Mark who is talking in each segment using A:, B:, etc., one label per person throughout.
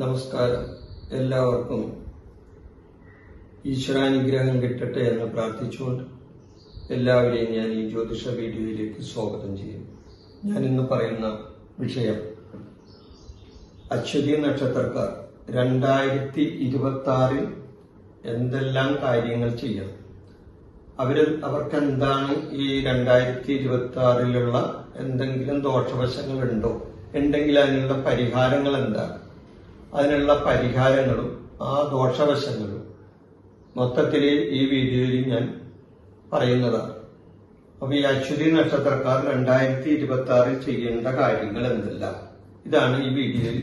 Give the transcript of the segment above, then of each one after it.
A: നമസ്കാരം. എല്ലാവർക്കും ഈശ്വരാനുഗ്രഹം കിട്ടട്ടെ എന്ന് പ്രാർത്ഥിച്ചുകൊണ്ട് എല്ലാവരെയും ഞാൻ ഈ ജ്യോതിഷ വീഡിയോയിലേക്ക് സ്വാഗതം ചെയ്യും. ഞാൻ ഇന്ന് പറയുന്ന വിഷയം അശ്വതി നക്ഷത്രക്കാർ രണ്ടായിരത്തി ഇരുപത്തി ആറിൽ എന്തെല്ലാം കാര്യങ്ങൾ ചെയ്യണം അവർ അവർക്ക് എന്താണ് ഈ രണ്ടായിരത്തി ഇരുപത്തി ആറിലുള്ള എന്തെങ്കിലും ദോഷവശങ്ങളുണ്ടോ? ഉണ്ടെങ്കിൽ അതിനുള്ള പരിഹാരങ്ങൾ എന്താണ് അതിനുള്ള പരിഹാരങ്ങളും ആ ദോഷവശങ്ങളും മൊത്തത്തിൽ ഈ വീഡിയോയിൽ ഞാൻ പറയുന്നതാണ്. അപ്പൊ ഈ അശ്വതി നക്ഷത്രക്കാർ രണ്ടായിരത്തി ഇരുപത്തി ആറിൽ ചെയ്യേണ്ട കാര്യങ്ങൾ എന്തെല്ലാം ഇതാണ് ഈ വീഡിയോയിൽ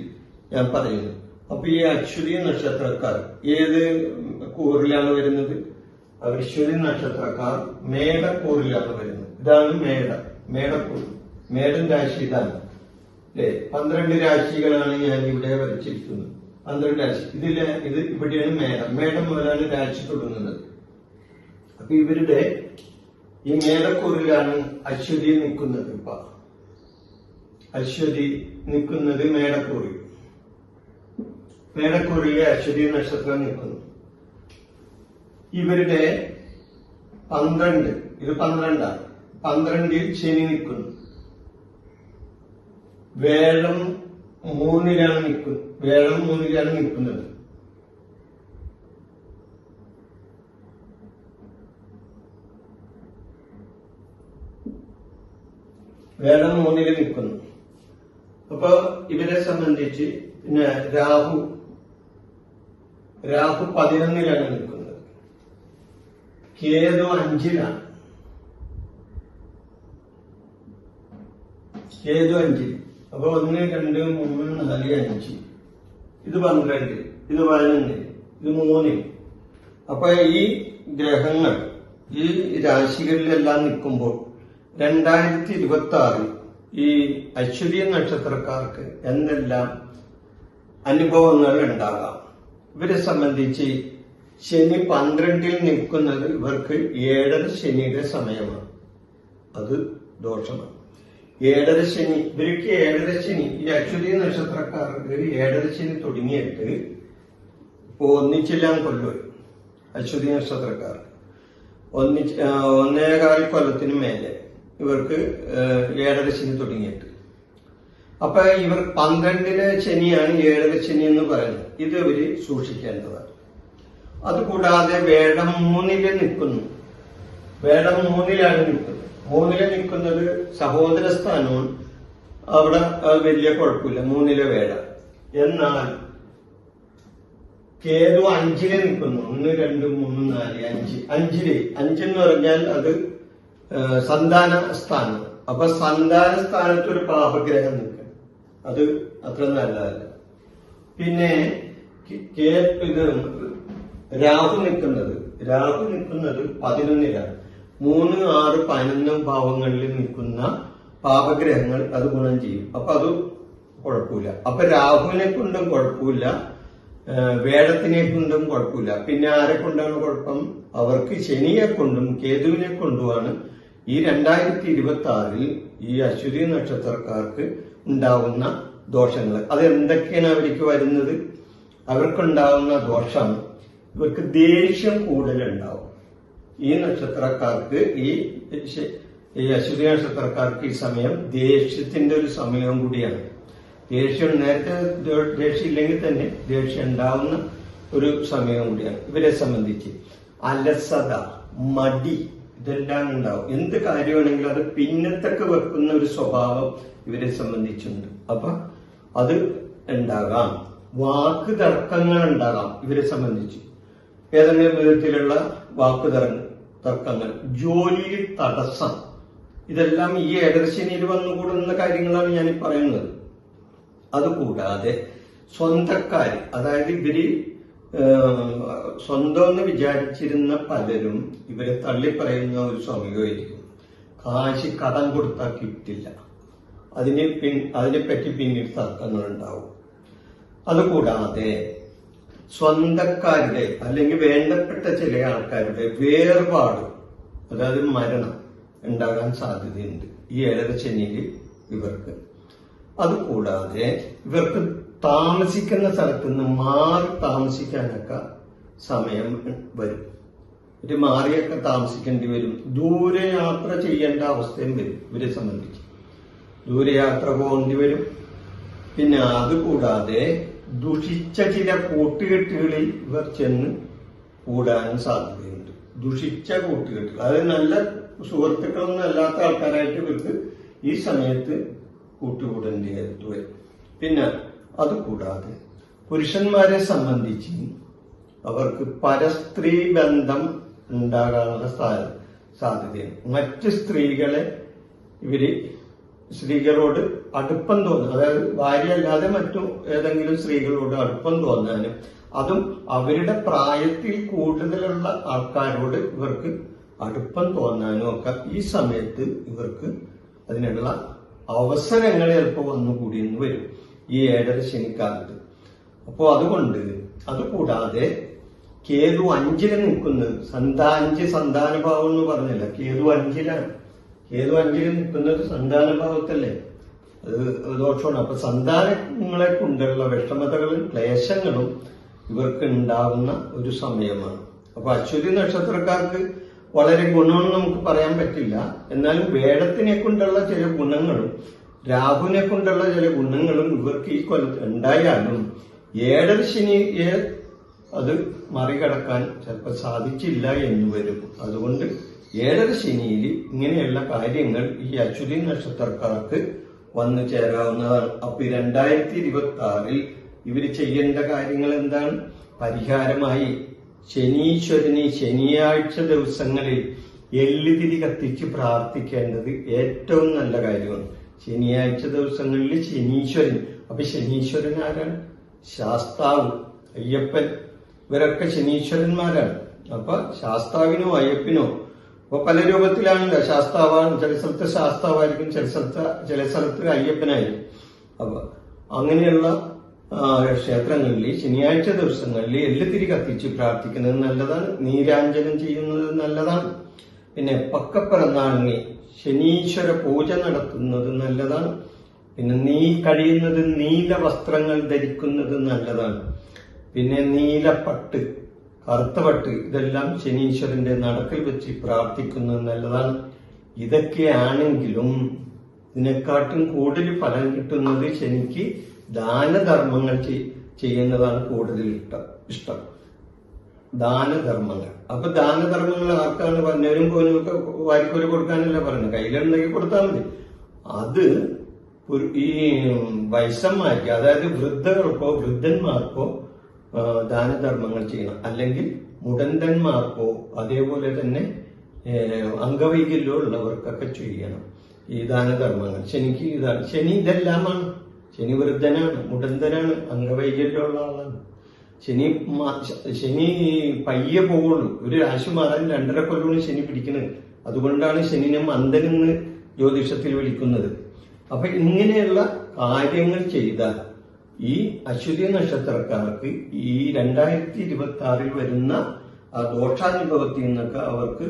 A: ഞാൻ പറയുന്നത്. അപ്പൊ ഈ അശ്വതി നക്ഷത്രക്കാർ ഏത് കൂറിലാണ് വരുന്നത്? അശ്വതി നക്ഷത്രക്കാർ മേടക്കൂറിലാണ് വരുന്നത് ഇതാണ് മേട. മേടക്കൂർ മേടൻ രാശി ഇതാണ്. അല്ലെ പന്ത്രണ്ട് രാശികളാണ് ഞാൻ ഇവിടെ വരച്ചിരിക്കുന്നത്. പന്ത്രണ്ട് രാശി. ഇതിൽ ഇത് ഇവിടെയാണ് മേടം. മേടം മുതലാണ് രാശി തുടങ്ങുന്നത്. അപ്പൊ ഇവരുടെ ഈ മേടക്കൂറിലാണ് അശ്വതി നിൽക്കുന്നത് ഇപ്പൊ. അശ്വതി നിൽക്കുന്നത് മേടക്കൂറിൽ. മേടക്കൂറിലെ അശ്വതി നക്ഷത്രം നിൽക്കുന്നു. ഇവരുടെ പന്ത്രണ്ട് ഇത് പന്ത്രണ്ടാണ് പന്ത്രണ്ടിൽ ശനി നിൽക്കുന്നു. വേളം മൂന്നിലാണ് നിൽക്കുന്നത് വേളം മൂന്നിലാണ് നിൽക്കുന്നത്. വേളം മൂന്നിൽ നിൽക്കുന്നു. അപ്പൊ ഇവരെ സംബന്ധിച്ച് പിന്നെ രാഹു രാഹു പതിനൊന്നിലാണ് നിൽക്കുന്നത്. കേതു അഞ്ചിലാണ് കേതു അഞ്ചിൽ. അപ്പൊ ഒന്ന് രണ്ട് മൂന്ന് നാല് അഞ്ച്. ഇത് പന്ത്രണ്ട് ഇത് പതിനൊന്ന് ഇത് മൂന്ന്. അപ്പൊ ഈ ഗ്രഹങ്ങൾ ഈ രാശികളിലെല്ലാം നിൽക്കുമ്പോൾ രണ്ടായിരത്തി ഇരുപത്തി ആറിൽ ഈ അശ്വതി നക്ഷത്രക്കാർക്ക് എന്തെല്ലാം അനുഭവങ്ങൾ ഉണ്ടാകാം ഇവരെ സംബന്ധിച്ച് ശനി പന്ത്രണ്ടിൽ നിൽക്കുന്നത് ഇവർക്ക് ഏഴര ശനിയുടെ സമയമാണ്. അത് ദോഷമാണ്. ഏഴര ശനി ഇവർക്ക് ഏഴര ശനി ഈ അശ്വതി നക്ഷത്രക്കാർക്ക് ഏഴര ശനി തുടങ്ങിയിട്ട് ഇപ്പൊ ഒന്നിച്ചെല്ലാം കൊല്ലും അശ്വതി നക്ഷത്രക്കാർ. ഒന്നിച്ച് ഒന്നേകാൽ കൊല്ലത്തിന് മേലെ ഇവർക്ക് ഏഴര ശനി തുടങ്ങിയിട്ട്. അപ്പൊ ഇവർ പന്ത്രണ്ടിലെ ശനിയാണ് ഏഴര ശനി എന്ന് പറയുന്നത്. ഇത് ഇവർ സൂക്ഷിക്കേണ്ടതാണ്. അതുകൂടാതെ വേടം മൂന്നിൽ നിൽക്കുന്നു. വേടം മൂന്നിലാണ് നിൽക്കുന്നത്. മൂന്നിൽ നിൽക്കുന്നത് സഹോദര സ്ഥാനവും അവിടെ വലിയ കുഴപ്പമില്ല. മൂന്നിലെ വേട. എന്നാൽ കേതു അഞ്ചിൽ നിൽക്കുന്നു. ഒന്ന് രണ്ട് മൂന്ന് നാല് അഞ്ച്. അഞ്ചിൽ. അഞ്ചെന്ന് പറഞ്ഞാൽ അത് സന്താന സ്ഥാനം. അപ്പൊ സന്താന സ്ഥാനത്ത് ഒരു പാപഗ്രഹം നിൽക്കും അത് അത്ര നല്ലതല്ല. പിന്നെ ഇത് രാഹു നിൽക്കുന്നത് രാഹു നിൽക്കുന്നത് പതിനൊന്നിലാണ് മൂന്ന് ആറ് പതിനൊന്ന് ഭാവങ്ങളിൽ നിൽക്കുന്ന പാപഗ്രഹങ്ങൾ അത് ഗുണം ചെയ്യും. അപ്പൊ അത് കുഴപ്പമില്ല. അപ്പൊ രാഹുവിനെ കൊണ്ടും കുഴപ്പമില്ല വേടത്തിനെ കൊണ്ടും കുഴപ്പമില്ല. പിന്നെ ആരെ കൊണ്ടാണ് കുഴപ്പം? അവർക്ക് ശനിയെ കൊണ്ടും കേതുവിനെ കൊണ്ടുമാണ് ഈ രണ്ടായിരത്തി ഇരുപത്തി ആറിൽ ഈ അശ്വതി നക്ഷത്രക്കാർക്ക് ഉണ്ടാവുന്ന ദോഷങ്ങൾ. അത് എന്തൊക്കെയാണ് അവർക്ക് വരുന്നത്? അവർക്കുണ്ടാവുന്ന ദോഷം ഇവർക്ക് ദേഷ്യം കൂടുതലുണ്ടാവും. ഈ നക്ഷത്രക്കാർക്ക് ഈ അശ്വതി നക്ഷത്രക്കാർക്ക് ഈ സമയം ദേഷ്യത്തിന്റെ ഒരു സമയവും കൂടിയാണ്. ദേഷ്യം നേരത്തെ ദേഷ്യം ഇല്ലെങ്കിൽ തന്നെ ദേഷ്യം ഉണ്ടാവുന്ന ഒരു സമയവും കൂടിയാണ്. ഇവരെ സംബന്ധിച്ച് അലസത മടി ഇതെല്ലാം ഉണ്ടാവും. എന്ത് കാര്യമാണെങ്കിലും അത് പിന്നത്തൊക്കെ വെക്കുന്ന ഒരു സ്വഭാവം ഇവരെ സംബന്ധിച്ചുണ്ട്. അപ്പൊ അത് ഉണ്ടാകാം. വാക്ക് തർക്കങ്ങൾ ഉണ്ടാകാം ഇവരെ സംബന്ധിച്ച്. ഏതെങ്കിലും വിധത്തിലുള്ള വാക്ക് തർ- തർക്കങ്ങൾ ജോലിയിൽ തടസ്സം ഇതെല്ലാം ഈ ഏകദശനിയിൽ വന്നുകൂടുന്ന കാര്യങ്ങളാണ് ഞാൻ പറയുന്നത്. അതുകൂടാതെ സ്വന്തക്കാർ അതായത് ഇവർ സ്വന്തം എന്ന് വിചാരിച്ചിരുന്ന പലരും ഇവരെ തള്ളിപ്പറയുന്ന ഒരു സമയമായിരിക്കും. കാശ് കടം കൊടുത്താൽ കിട്ടില്ല. അതിനെ പിൻ അതിനെപ്പറ്റി പിന്നീട് തർക്കങ്ങൾ ഉണ്ടാവും അതുകൂടാതെ സ്വന്തക്കാരുടെ അല്ലെങ്കിൽ വേണ്ടപ്പെട്ട ചില ആൾക്കാരുടെ വേർപാട് അതായത് മരണം ഉണ്ടാകാൻ സാധ്യതയുണ്ട് ഈ ഏഴര ശനിയിൽ ഇവർക്ക്. അതുകൂടാതെ ഇവർക്ക് താമസിക്കുന്ന സ്ഥലത്ത് നിന്ന് മാറി താമസിക്കാനൊക്കെ സമയം വരും. ഒരു മാറിയൊക്കെ താമസിക്കേണ്ടി വരും. ദൂരെ യാത്ര ചെയ്യേണ്ട അവസ്ഥയും വരും ഇവരെ സംബന്ധിച്ച്. ദൂരയാത്ര പോകേണ്ടി വരും. പിന്നെ അതുകൂടാതെ ദുഷിച്ച ചില കൂട്ടുകെട്ടുകളിൽ ഇവർ ചെന്ന് കൂടാനും സാധ്യതയുണ്ട്. ദുഷിച്ച കൂട്ടുകെട്ടുകൾ. അതായത് നല്ല സുഹൃത്തുക്കളൊന്നും അല്ലാത്ത ആൾക്കാരായിട്ട് ഇവർക്ക് ഈ സമയത്ത് കൂട്ടുകൂടേണ്ടി വരും. പിന്നെ അതുകൂടാതെ പുരുഷന്മാരെ സംബന്ധിച്ച് അവർക്ക് പരസ്ത്രീ ബന്ധം ഉണ്ടാകാനുള്ള സാധ്യതയാണ് മറ്റ് സ്ത്രീകളെ ഇവർ സ്ത്രീകളോട് അടുപ്പം തോന്നുക അതായത് ഭാര്യ അല്ലാതെ മറ്റു ഏതെങ്കിലും സ്ത്രീകളോട് അടുപ്പം തോന്നാനും അതും അവരുടെ പ്രായത്തിൽ കൂടുതലുള്ള ആൾക്കാരോട് ഇവർക്ക് അടുപ്പം തോന്നാനും ഒക്കെ ഈ സമയത്ത് ഇവർക്ക് അതിനുള്ള അവസരങ്ങൾ ചിലപ്പോൾ വന്നുകൂടിയെന്ന് വരും ഈ ഏഴര ശനിക്കാലത്ത്. അപ്പോൾ അതുകൊണ്ട് അതുകൂടാതെ കേതു അഞ്ചിൽ നിൽക്കുന്നത് സന്താഞ്ച് സന്താനഭാവം എന്ന് പറഞ്ഞില്ല. കേതു അഞ്ചിലാണ്. കേതു വണ്ടിയിലും നിൽക്കുന്നത് സന്താനഭാവത്തല്ലേ? അത് ദോഷമാണ്. അപ്പൊ സന്താനങ്ങളെ കൊണ്ടുള്ള വിഷമതകളും ക്ലേശങ്ങളും ഇവർക്ക് ഉണ്ടാവുന്ന ഒരു സമയമാണ്. അപ്പൊ അശ്വതി നക്ഷത്രക്കാർക്ക് വളരെ ഗുണമെന്ന് നമുക്ക് പറയാൻ പറ്റില്ല. എന്നാലും വേടത്തിനെ കൊണ്ടുള്ള ചില ഗുണങ്ങളും രാഹുവിനെ കൊണ്ടുള്ള ചില ഗുണങ്ങളും ഇവർക്ക് ഈ കൊല്ലത്ത് ഉണ്ടായാലും ഏഴര ശനിയെ അത് മറികടക്കാൻ ചിലപ്പോൾ സാധിച്ചില്ല എന്ന് വരും. അതുകൊണ്ട് ഏഴര ശനിയിൽ ഇങ്ങനെയുള്ള കാര്യങ്ങൾ ഈ അശ്വതി നക്ഷത്രക്കാർക്ക് വന്നു ചേരാവുന്നതാണ്. അപ്പൊ രണ്ടായിരത്തി ഇരുപത്തി ആറിൽ ഇവർ ചെയ്യേണ്ട കാര്യങ്ങൾ എന്താണ്? പരിഹാരമായി ശനീശ്വരന് ശനിയാഴ്ച ദിവസങ്ങളിൽ എല്ലുതിരി കത്തിച്ച് പ്രാർത്ഥിക്കേണ്ടത് ഏറ്റവും നല്ല കാര്യമാണ്. ശനിയാഴ്ച ദിവസങ്ങളിൽ ശനീശ്വരൻ. അപ്പൊ ശനീശ്വരൻ ആരാണ്? ശാസ്താവ് അയ്യപ്പൻ. ഇവരൊക്കെ ശനീശ്വരന്മാരാണ്. അപ്പൊ ശാസ്താവിനോ അയ്യപ്പനോ അപ്പൊ പല രൂപത്തിലാണ് ശാസ്താവാണ് ചില സ്ഥലത്ത് ശാസ്താവായിരിക്കും ചില സ്ഥലത്ത് ചില സ്ഥലത്ത് അയ്യപ്പനായിരിക്കും. അപ്പൊ അങ്ങനെയുള്ള ക്ഷേത്രങ്ങളിൽ ശനിയാഴ്ച ദിവസങ്ങളിൽ എള്ളുതിരി കത്തിച്ച് പ്രാർത്ഥിക്കുന്നത് നല്ലതാണ് നീരാഞ്ജനം ചെയ്യുന്നത് നല്ലതാണ്. പിന്നെ പക്കപ്പിറന്നാളിന് ശനീശ്വര പൂജ നടത്തുന്നത് നല്ലതാണ്. പിന്നെ നീ കഴിയുന്നത് നീല വസ്ത്രങ്ങൾ ധരിക്കുന്നത് നല്ലതാണ്. പിന്നെ നീലപ്പട്ട് കറുത്ത പട്ട് ഇതെല്ലാം ശനീശ്വരന്റെ നടക്കിൽ വെച്ച് പ്രാർത്ഥിക്കുന്നത് നല്ലതാണ്. ഇതൊക്കെയാണെങ്കിലും ഇതിനെക്കാട്ടും കൂടുതൽ ഫലം കിട്ടുന്നത് ശനിക്ക് ദാനധർമ്മങ്ങൾ ചെയ്- ചെയ്യുന്നതാണ് കൂടുതൽ ഇഷ്ടം ഇഷ്ടം. ദാനധർമ്മങ്ങൾ. അപ്പൊ ദാനധർമ്മങ്ങൾ ആർക്കാണ് പറഞ്ഞവരും പോലും ഒക്കെ വാരിക്കോൽ കൊടുക്കാനല്ല പറഞ്ഞത് കയ്യിലുണ്ടെങ്കിൽ കൊടുത്താൽ മതി. അത് ഈ വയസ്സന്മാർക്ക് അതായത് വൃദ്ധകൾക്കോ വൃദ്ധന്മാർക്കോ ദാനധർമ്മങ്ങൾ ചെയ്യണം. അല്ലെങ്കിൽ മുടന്തന്മാർക്കോ അതേപോലെ തന്നെ അംഗവൈകല്യോ ഉള്ളവർക്കൊക്കെ ചെയ്യണം ഈ ദാനധർമ്മങ്ങൾ. ശനിക്ക് ഇതാണ്. ശനി ഇതെല്ലാമാണ്. ശനി വൃദ്ധനാണ് മുടന്തനാണ് അംഗവൈകല്യമുള്ള ആളാണ്. ശനി ശനി പയ്യെ പോവുള്ളൂ. ഒരു രാശി മാറാൻ രണ്ടര കൊല്ലമാണ് ശനി പിടിക്കുന്നത്. അതുകൊണ്ടാണ് ശനിനെ മന്ദനെന്ന് ജ്യോതിഷത്തിൽ വിളിക്കുന്നത്. അപ്പൊ ഇങ്ങനെയുള്ള കാര്യങ്ങൾ ചെയ്താൽ ഈ അശ്വതി നക്ഷത്രക്കാർക്ക് ഈ രണ്ടായിരത്തി ഇരുപത്തി ആറിൽ വരുന്ന ആ ദോഷാനുഭവത്തിൽ നിന്നൊക്കെ അവർക്ക്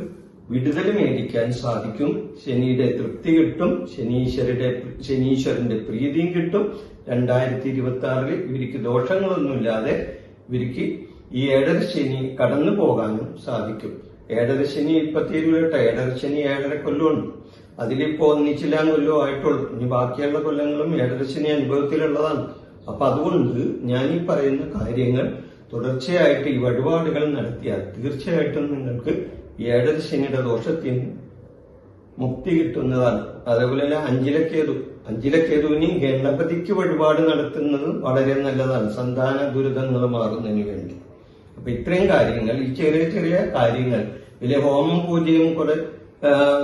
A: വിടുതൽ മേടിക്കാൻ സാധിക്കും. ശനിയുടെ തൃപ്തി കിട്ടും. ശനീശ്വരുടെ ശനീശ്വരന്റെ പ്രീതിയും കിട്ടും. രണ്ടായിരത്തി ഇരുപത്തി ആറിൽ ഇവർക്ക് ദോഷങ്ങളൊന്നുമില്ലാതെ ഇവർക്ക് ഈ ഏഴര ശനി കടന്നു പോകാനും സാധിക്കും. ഏഴര ശനി ഇപ്പത്തി ഇരുപത്തെട്ട് ഏഴര ശനി ഏഴര കൊല്ലമുണ്ട് അതിലിപ്പോ ഒന്നിച്ചില്ലാൻ കൊല്ലോ ആയിട്ടുള്ളൂ ഇനി ബാക്കിയുള്ള കൊല്ലങ്ങളും ഏഴര ശനി അനുഭവത്തിലുള്ളതാണ്. അപ്പൊ അതുകൊണ്ട് ഞാൻ ഈ പറയുന്ന കാര്യങ്ങൾ തുടർച്ചയായിട്ട് ഈ വഴിപാടുകൾ നടത്തിയാൽ തീർച്ചയായിട്ടും നിങ്ങൾക്ക് ഏഴര ശനിയുടെ ദോഷത്തിന് മുക്തി കിട്ടുന്നതാണ്. അതേപോലെ തന്നെ അഞ്ചിലക്കേതു. അഞ്ചിലക്കേതുവിന് ഗണപതിക്ക് വഴിപാട് നടത്തുന്നത് വളരെ നല്ലതാണ്. സന്താന ദുരിതങ്ങൾ മാറുന്നതിന് വേണ്ടി. അപ്പൊ ഇത്രയും കാര്യങ്ങൾ ഈ ചെറിയ ചെറിയ കാര്യങ്ങൾ വലിയ ഹോമം പൂജയും കുറെ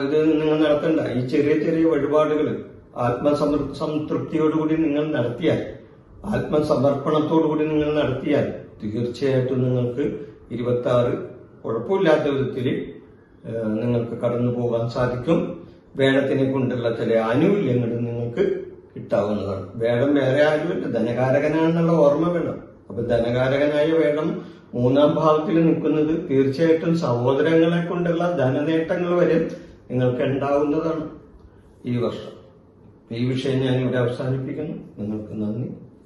A: ഇത് നിങ്ങൾ നടത്തണ്ട. ഈ ചെറിയ ചെറിയ വഴിപാടുകൾ ആത്മസംതൃപ്തിയോടുകൂടി നിങ്ങൾ നടത്തിയാൽ ആത്മസമർപ്പണത്തോടുകൂടി നിങ്ങൾ നടത്തിയാൽ തീർച്ചയായിട്ടും നിങ്ങൾക്ക് ഇരുപത്തി ആറ് കുഴപ്പമില്ലാത്ത വിധത്തിൽ നിങ്ങൾക്ക് കടന്നു പോകാൻ സാധിക്കും. വേടത്തിനെ കൊണ്ടുള്ള ചില ആനുകൂല്യങ്ങൾ നിങ്ങൾക്ക് കിട്ടാവുന്നതാണ്. വേടം വേറെ ആരുമല്ല. ധനകാരകനാണെന്നുള്ള ഓർമ്മ വേണം. അപ്പൊ ധനകാരകനായ വേടം മൂന്നാം ഭാവത്തിൽ നിൽക്കുന്നത് തീർച്ചയായിട്ടും സഹോദരങ്ങളെ കൊണ്ടുള്ള ധനനേട്ടങ്ങൾ വരെ നിങ്ങൾക്ക് ഉണ്ടാവുന്നതാണ് ഈ വർഷം. ഈ വിഷയം ഞാൻ ഇവിടെ അവസാനിപ്പിക്കുന്നു. നിങ്ങൾക്ക് നന്ദി.